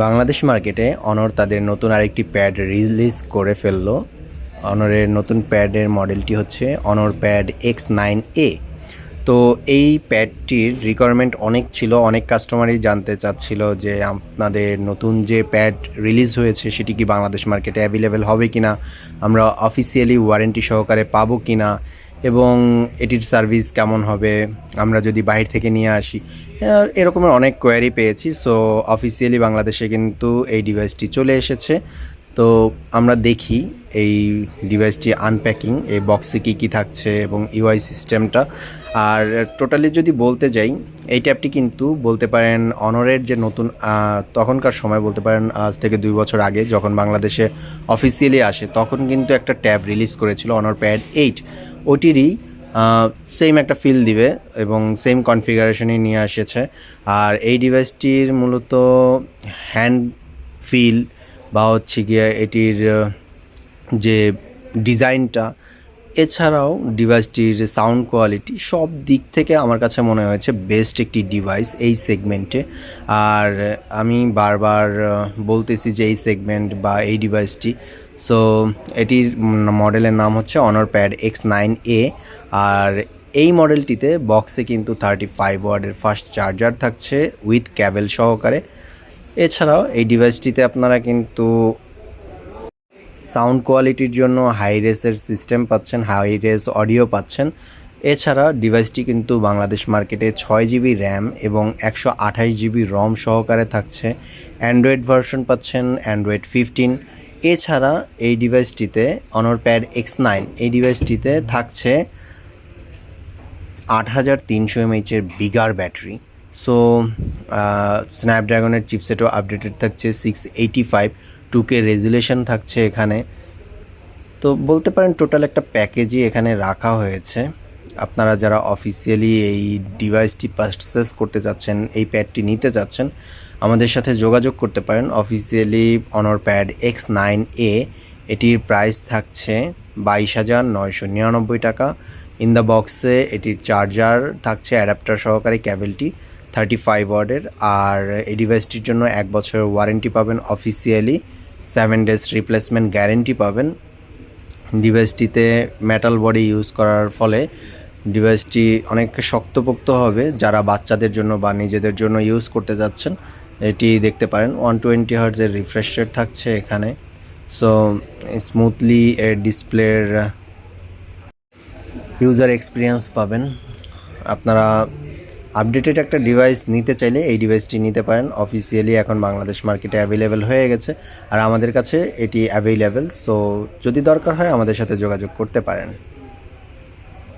বাংলাদেশ মার্কেটে অনর তাদের নতুন আরেকটি প্যাড রিলিজ করে ফেলল। অনরের নতুন প্যাডের মডেলটি হচ্ছে অনর প্যাড এক্স নাইন এ। তো এই প্যাডটির রিকোয়ারমেন্ট অনেক ছিল, অনেক কাস্টমারই জানতে চাচ্ছিল যে আপনাদের নতুন যে প্যাড রিলিজ হয়েছে সেটি কি বাংলাদেশ মার্কেটে অ্যাভেলেবেল হবে কি না আমরা অফিসিয়ালি ওয়ারেন্টি সহকারে পাবো কি না এবং এটির সার্ভিস কেমন হবে, আমরা যদি বাইরে থেকে নিয়ে আসি। এরকমের অনেক কোয়ারি পেয়েছি সো অফিসিয়ালি বাংলাদেশে কিন্তু এই ডিভাইসটি চলে এসেছে। তো আমরা দেখি এই ডিভাইসটি আনপ্যাকিং এই বক্সে কী কী থাকছে এবং ইউআই সিস্টেমটা আর টোটালি যদি বলতে যাই, এই ট্যাবটি কিন্তু বলতে পারেন অনরের যে নতুন তখনকার সময় বলতে পারেন আজ থেকে দুই বছর আগে যখন বাংলাদেশে অফিসিয়ালি আসে, তখন কিন্তু একটা ট্যাব রিলিজ করেছিল অনর প্যাড এইট ওটিরই সেম একটা ফিল দিবে এবং সেম কনফিগারেশনই নিয়ে এসেছে আর এই ডিভাইসটির মূলত হ্যান্ড ফিল বা হচ্ছে গিয়ে এটির যে ডিজাইনটা এছাড়াও ডিভাইসটির সাউন্ড কোয়ালিটি সব দিক থেকে আমার কাছে মনে হয়েছে বেস্ট একটি ডিভাইস এই সেগমেন্টে। আর আমি বারবার বলতেছি যে এই সেগমেন্ট বা এই ডিভাইসটি। সো, এটির মডেলের নাম হচ্ছে Honor pad X nine A আর এই মডেলটিতে বক্সে কিন্তু থার্টি ফাইভ ওয়ার্ডের ফাস্ট চার্জার থাকছে উইথ ক্যাবেল সহকারে। এছাড়াও এই ডিভাইসটিতে আপনারা কিন্তু সাউন্ড কোয়ালিটির জন্য হাই রেসের সিস্টেম পাচ্ছেন হাই রেস অডিও পাচ্ছেন। এছাড়া ডিভাইসটি কিন্তু বাংলাদেশ মার্কেটে ছয় জিবি র্যাম এবং একশো আঠাশ জিবি রম সহকারে থাকছে। অ্যান্ড্রয়েড ভার্সন পাচ্ছেন অ্যান্ড্রয়েড ফিফটিন এছাড়া এই ডিভাইসটিতে অনর প্যাড এক্স নাইন এই ডিভাইসটিতে থাকছে আট হাজার তিনশো এমএইচের বিগার ব্যাটারি সো স্ন্যাপড্রাগনের চিপসেটও আপডেটেড থাকছে six eighty five two K resolution থাকছে এখানে। তো বলতে পারেন টোটাল একটা প্যাকেজই এখানে রাখা হয়েছে। আপনারা যারা অফিসিয়ালি এই ডিভাইসটি পারচেস করতে চাচ্ছেন, এই প্যাডটি নিতে চাচ্ছেন, আমাদের সাথে যোগাযোগ করতে পারেন। অফিসিয়ালি অনর প্যাড এক্স নাইন এ এটির প্রাইস থাকছে বাইশ হাজার নয়শো নিরানব্বই টাকা। ইন দ্য বক্সে এটির চার্জার থাকছে অ্যাডাপ্টার সহকারে ক্যাবেলটি থার্টি ফাইভ ওয়ার্ডের, আর এই ডিভাইসটির জন্য এক বছরের ওয়ারেন্টি পাবেন officially seven days replacement guarantee পাবেন। ডিভাইসটিতে মেটাল বডি ইউজ করার ফলে ডিভাইসটি অনেক শক্তপোক্ত হবে, যারা বাচ্চাদের জন্য বা নিজেদের জন্য ইউজ করতে যাচ্ছেন, এটি দেখতে পারেন ওয়ান টোয়েন্টি হার্জের রিফ্রেশ রেট থাকছে এখানে। সো স্মুথলি এর ডিসপ্লের ইউজার এক্সপিরিয়েন্স পাবেন। আপনারা আপডেটেড একটা ডিভাইস নিতে চাইলে এই ডিভাইসটি নিতে পারেন। অফিসিয়ালি এখন বাংলাদেশ মার্কেটে অ্যাভেলেবেল হয়ে গেছে আর আমাদের কাছে এটি অ্যাভেলেবেল সো যদি দরকার হয় আমাদের সাথে যোগাযোগ করতে পারেন।